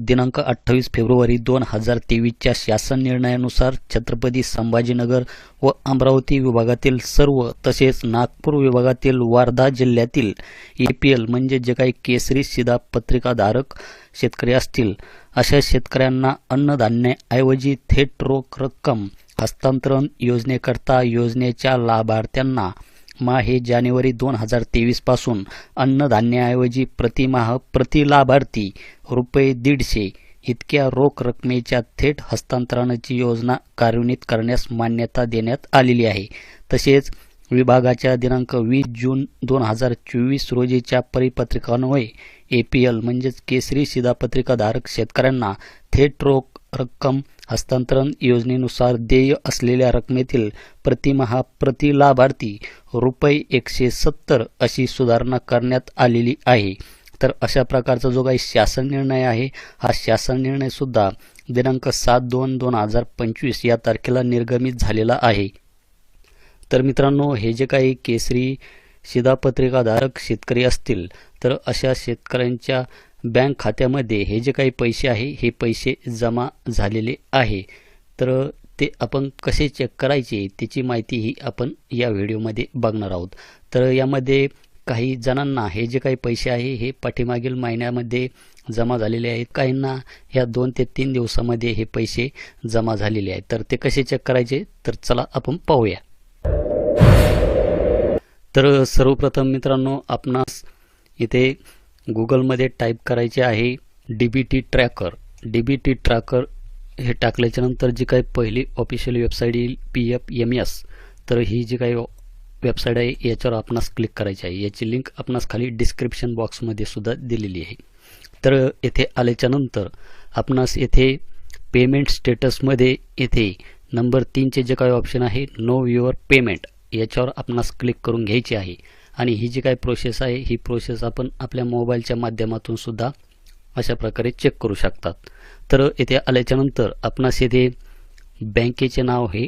दिनांक अठ्ठावीस फेब्रुवारी दोन हजार तेवीसच्या शासन निर्णयानुसार छत्रपती संभाजीनगर व अमरावती विभागातील सर्व तसेच नागपूर विभागातील वर्धा जिल्ह्यातील ए पी एल म्हणजे जे काही केसरी शिधा पत्रिकाधारक शेतकरी असतील अशा शेतकऱ्यांना अन्नधान्याऐवजी थेट रोख रक्कम हस्तांतरण योजनेकरता योजनेच्या लाभार्थ्यांना मा हे जानेवारी दोन हजार तेवीसपासून अन्नधान्याऐवजी प्रतिमाह प्रति लाभार्थी रुपये दीडशे इतक्या रोख रकमेच्या थेट हस्तांतरणाची योजना कार्यान्वित करण्यास मान्यता देण्यात आलेली आहे. तसेच विभागाच्या दिनांक वीस जून दोन हजार चोवीस रोजीच्या परिपत्रकान्वये ए पी एल म्हणजेच केसरी शिधापत्रिकाधारक शेतकऱ्यांना थेट रोख रक्कम हस्तांतरण योजनेनुसार देय असलेल्या रकमेतील प्रतिमहा प्रति लाभार्थी रुपये एकशे सत्तर अशी सुधारणा करण्यात आलेली आहे. तर अशा प्रकारचा जो काही शासन निर्णय आहे हा शासन निर्णय सुद्धा दिनांक सात दोन दोन हजार पंचवीस या तारखेला निर्गमित झालेला आहे. तर मित्रांनो हे जे काही केसरी शिधापत्रिकाधारक शेतकरी असतील तर अशा शेतकऱ्यांच्या बँक खात्यामध्ये हे जे काही पैसे आहे हे पैसे जमा झालेले आहे. तर ते आपण कसे चेक करायचे त्याची माहिती ही आपण या व्हिडिओमध्ये बघणार आहोत. तर यामध्ये काही जणांना हे जे काही पैसे आहे हे पाठीमागील महिन्यामध्ये जमा झालेले आहेत. काहींना ह्या दोन ते तीन दिवसामध्ये हे पैसे जमा झालेले आहेत. तर ते कसे चेक करायचे तर चला आपण पाहूया. तर सर्वप्रथम मित्रांनो आपणास इथे गुगलमध्ये टाईप करायचे आहे D B T tracker. D B T tracker हे टाकल्याच्यानंतर जी काही पहिली ऑफिशियल वेबसाईट येईल पी एफ एम एस तर ही जी काही वेबसाईट आहे याच्यावर आपणास क्लिक करायची आहे. याची लिंक आपणास खाली डिस्क्रिप्शन बॉक्समध्ये सुद्धा दिलेली आहे. तर येथे आल्याच्यानंतर आपणास येथे पेमेंट स्टेटसमध्ये येथे नंबर तीनचे जे काही ऑप्शन आहे नो युअर पेमेंट याच्यावर आपणास क्लिक करून घ्यायची आहे. आणि ही जी काही प्रोसेस आहे ही प्रोसेस आपण आपल्या मोबाईलच्या माध्यमातून सुद्धा अशा प्रकारे चेक करू शकतात. तर येथे आल्याच्यानंतर आपणास येथे बँकेचे नाव हे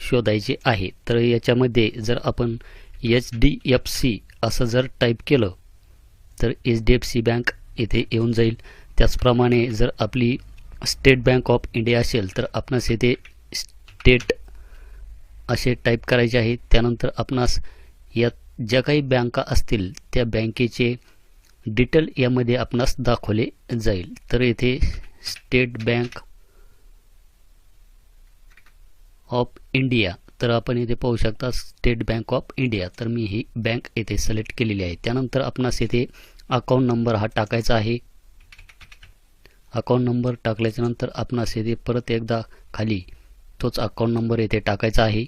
शोधायचे आहे. तर याच्यामध्ये जर आपण एच डी एफ सी असं जर टाईप केलं तर H D F C bank येथे येऊन जाईल. त्याचप्रमाणे जर आपली स्टेट बँक ऑफ इंडिया असेल तर आपणास येथे स्टेट असे टाईप करायचे आहे. त्यानंतर आपणास यात ज्या काही बँका असतील त्या बँकेचे डिटेल यामध्ये आपणास दाखवले जाईल. तर येथे स्टेट बँक ऑफ इंडिया तर आपण येथे पाहू शकता स्टेट बँक ऑफ इंडिया. तर मी ही बँक येथे सिलेक्ट केलेली आहे. त्यानंतर आपणास येथे अकाउंट नंबर हा टाकायचा आहे. अकाउंट नंबर टाकल्याच्यानंतर आपणास येथे परत एकदा खाली तोच अकाउंट नंबर येथे टाकायचा आहे.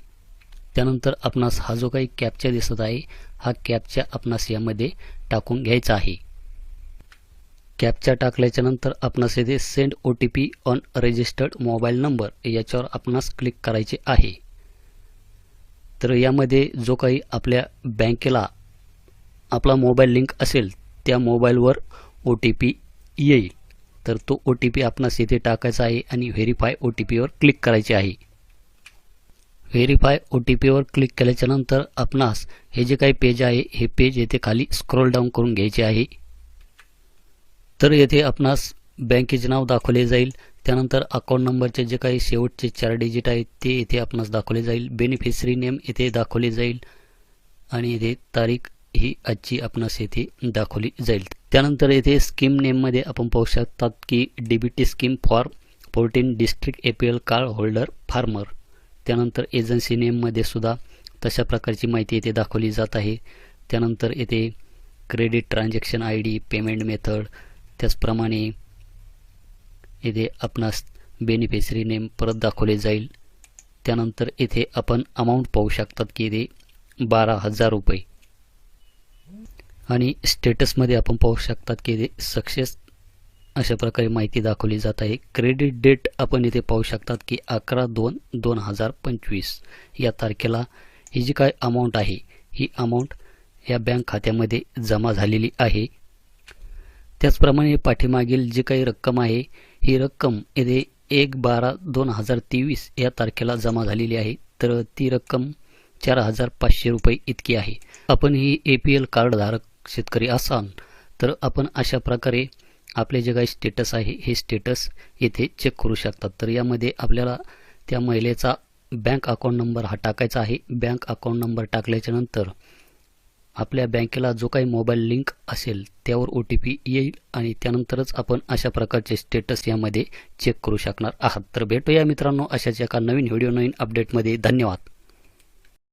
त्यानंतर आपणास हा जो काही कॅपचा दिसत आहे हा कॅपचा आपणास यामध्ये टाकून घ्यायचा आहे. कॅपचा टाकल्याच्या नंतर आपणास येथे send O T P on registered mobile number याच्यावर आपणास क्लिक करायचे आहे. तर यामध्ये जो काही आपल्या बँकेला आपला मोबाईल लिंक असेल त्या मोबाईलवर ओ टी पी येईल. तर तो ओ टी पी आपणास येथे टाकायचा आहे आणि व्हेरीफाय ओ टी पीवर क्लिक करायचे आहे. व्हेरीफाय ओ टी पीवर क्लिक केल्याच्यानंतर आपणास हे जे काही पेज आहे हे पेज येथे खाली स्क्रोल डाऊन करून घ्यायचे आहे. तर येथे आपणास बँकेचे नाव दाखवले जाईल. त्यानंतर अकाउंट नंबरचे जे काही शेवटचे चार डिजिट आहेत ते येथे आपणास दाखवले जाईल. बेनिफिशरी नेम येथे दाखवले जाईल. आणि येथे तारीख ही आजची आपणास येथे दाखवली जाईल. त्यानंतर येथे स्कीम नेममध्ये आपण पाहू शकतात की D B T scheme for fourteen district A P L card holder farmer त्यानंतर एजन्सी नेममध्ये सुद्धा तशा प्रकारची माहिती येथे दाखवली जात आहे. त्यानंतर येथे credit transaction I D payment method त्याचप्रमाणे येथे आपणास बेनिफिशरी नेम परत दाखवले जाईल. त्यानंतर येथे आपण अमाऊंट पाहू शकतात की येथे बारा हजार रुपये. आणि स्टेटसमध्ये आपण पाहू शकतात की येथे सक्सेस अशा प्रकारे माहिती दाखवली जात आहे. क्रेडिट डेट आपण इथे पाहू शकतात की अकरा दोन दोन हजार पंचवीस या तारखेला ही जी काय अमाऊंट आहे ही अमाऊंट या बँक खात्यामध्ये जमा झालेली आहे. त्याचप्रमाणे पाठीमागील जी काही रक्कम आहे ही रक्कम येथे एक बारा दोन हजार तेवीस या तारखेला जमा झालेली आहे. तर ती रक्कम चार हजार पाचशे रुपये इतकी आहे. आपण ही ए पी एल कार्डधारक शेतकरी असाल तर आपण अशा प्रकारे आपले जे काही स्टेटस आहे हे स्टेटस येथे चेक करू शकतात. तर यामध्ये आपल्याला त्या महिलेचा बँक अकाउंट नंबर हा टाकायचा आहे. बँक अकाउंट नंबर टाकल्याच्या नंतर आपल्या बँकेला जो काही मोबाईल लिंक असेल त्यावर ओ टी पी येईल आणि त्यानंतरच आपण अशा प्रकारचे स्टेटस यामध्ये चेक करू शकणार आहात. तर भेटूया मित्रांनो अशाच एका नवीन व्हिडिओ नवीन अपडेटमध्ये धन्यवाद.